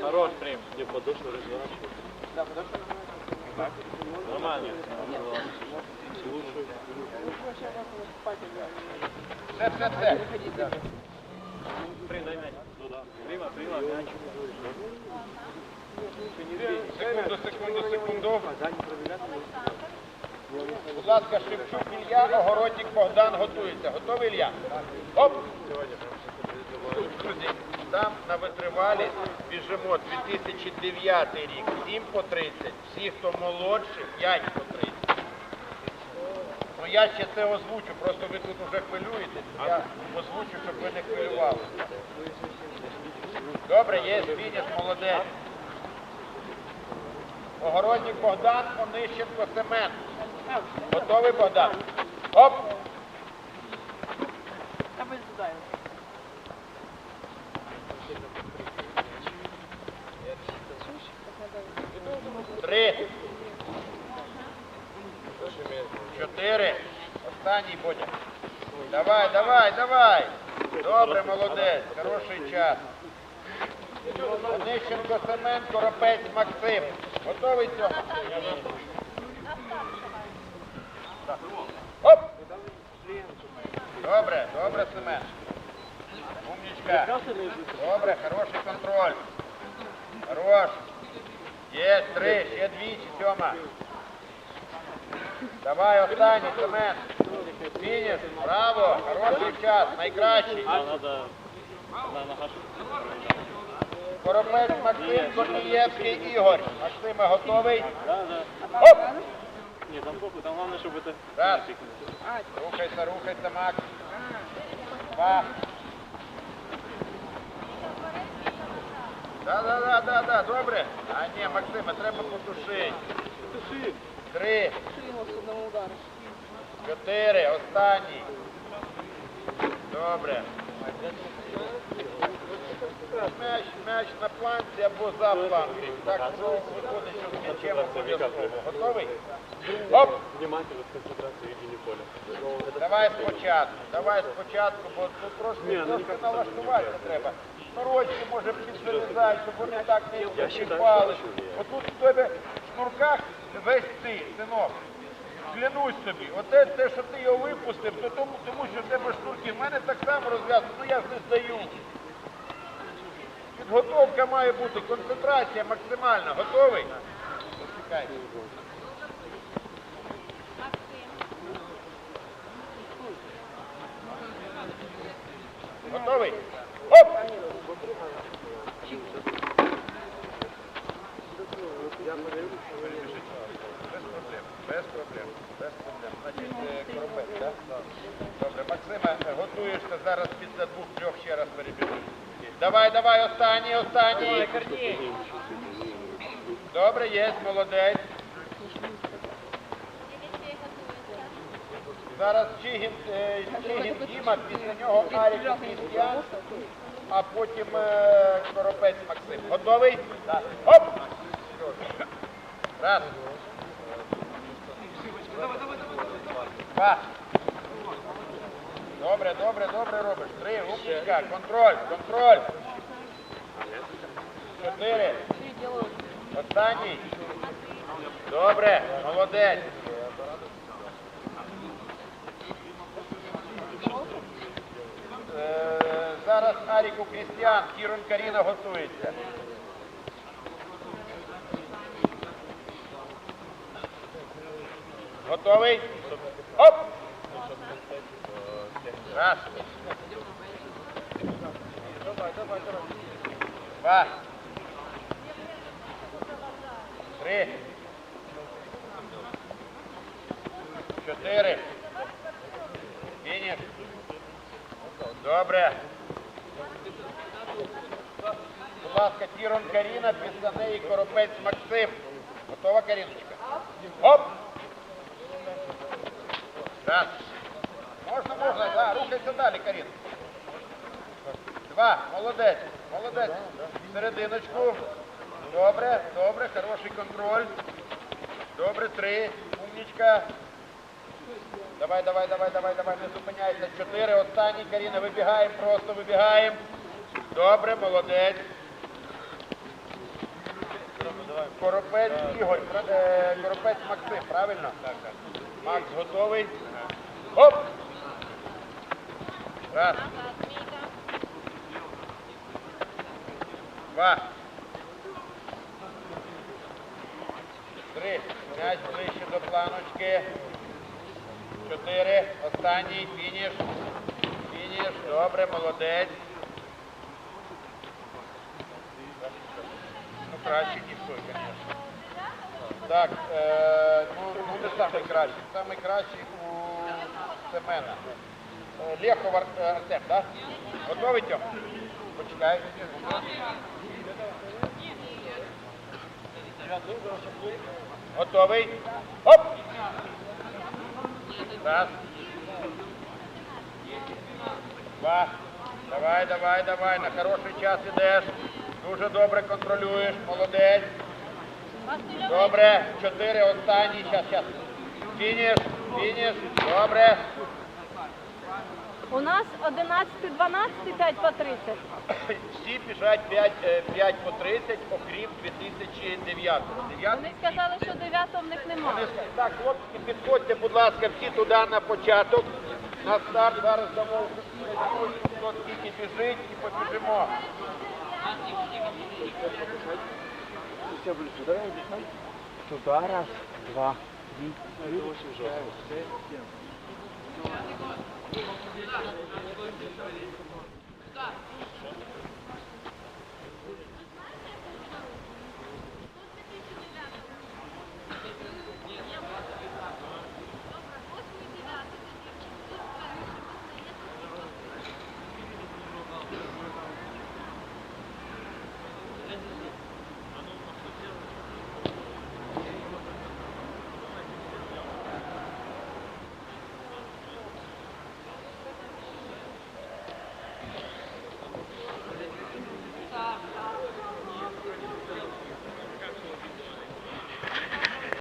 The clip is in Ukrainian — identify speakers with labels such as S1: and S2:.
S1: Хорош прям. Где подошва разворачивать. Нормально. Слушай.
S2: Все, все, все.
S1: Придай. Ну да. Прима, прима, мяч.
S2: Секунду, секунду. Будь ласка, Шевчук Ілля, Огородник Богдан готується. Готовий Ілля? Оп! Друзі, там на витривалість біжимо 2009 рік, 7 по 30. Всі, хто молодші, 5 по 30. Ну я ще це озвучу, просто ви тут вже хвилюєтесь. Я озвучу, щоб ви не хвилювалися. Добре, є фініш, молодець. Огородник Богдан, Онищенко Семен. Готовий Богдан? Оп! Три. Чотири. Останній Бодя. Давай, давай, давай. Добре, молодець. Хороший час. Онищенко Семен, Коропець Максим. Готовий цьому? Оп! Добре, добре, Семен. Умничка. Добре, хороший контроль. Хорош. Є, три, ще двічі, Сьома. Давай, останній, Семен. Фініш, браво, хороший час, найкращий. Коропець Максим, Корнієвський Ігор. Максиме, готовий? Оп!
S1: Не, там похуй, там главное, чтобы это...
S2: Раз. Рухайся, рухайся, Макс. Два. Да, да, да, да, да, добре. А ні, Максиме, треба потушити.
S1: Туши.
S2: Три. Чотири. Останній. Добре. М'яч, м'яч на планці або за планкою. Так, що виходить, що з м'ячем обов'язково. Готовий? Оп!
S1: Внимательно с концентрацией и поля.
S2: Давай спочатку, давай спочатку, бо тут трошки,
S1: ну,
S2: трошки налаштуватися треба. Шнурочки, може, підзалізають, щоб вони так не чіпали. Отут в тебе в шнурках весь ти, синок. Клянусь тобі, оте те, що ти його випустив, то тому, тому що в тебе шнурки. В мене так само розв'язано, ну я ж не здаю. Підготовка має бути, концентрація максимальна. Готовий? Почекай. Готовий? Оп! Без проблем, без проблем, без проблем. Значить, е, коробець, так? Добре, Максиме, е, готуєшся зараз після двох-трьох ще раз перебіжиш. Давай, давай, останній, останній. Добре, є, молодець. Зараз Чигін, е, Чигін Діма, після нього Арік Крістіан, а потім е, Коропець Максим. Готовий? Так. Оп! Раз. Давай, давай, давай, давай. Два. Добре, добре, робиш. Три, умничка, контроль, контроль. Чотири. Останній. Добре, молодець. Е, Зараз Аріку Крістіан, Кірон Каріна готується. Готовий? Оп! Раз. Два. Три. Чотири. Фініш. Добре. Будь ласка, Тірон Каріна, після неї Коропець Максим. Готова, Каріночка? Оп! Раз. Рухайся далі, Карін. Два. Молодець. Молодець. Серединочку. Добре, добре, хороший контроль. Добре, три. Умнічка. Давай, давай, давай, давай, давай, не зупиняйся. Чотири, останні, Каріна, вибігаємо, просто вибігаємо. Добре, молодець. Коропець Ігор, е, Коропець Максим, правильно? Так, так. Макс готовий? Оп! Раз. Два. Три. М'яч ближче до планочки. Чотири. Останній. Фініш. Фініш. Добре, молодець. Ну, краще, ніж той, звісно. Так, е, ну, ну не самий кращий. Самий кращий у Семена. Е, Лехов е, Артем, так? Готовий, Тьом? Почекай. Готовий? Оп! Раз. Два. Давай, давай, давай. На хороший час ідеш. Дуже добре контролюєш. Молодець. Добре. Чотири останні. Щас, щас. Фініш. Фініш. Добре.
S3: У нас 11-12, 5 по 30.
S2: Всі біжать 5, 5 по 30, окрім 2009.
S3: Вони сказали, що 9 в них немає.
S2: Так, хлопці, підходьте, будь ласка, всі туди на початок. На старт зараз дамо хто скільки біжить і побіжимо.
S4: Сюда раз, два.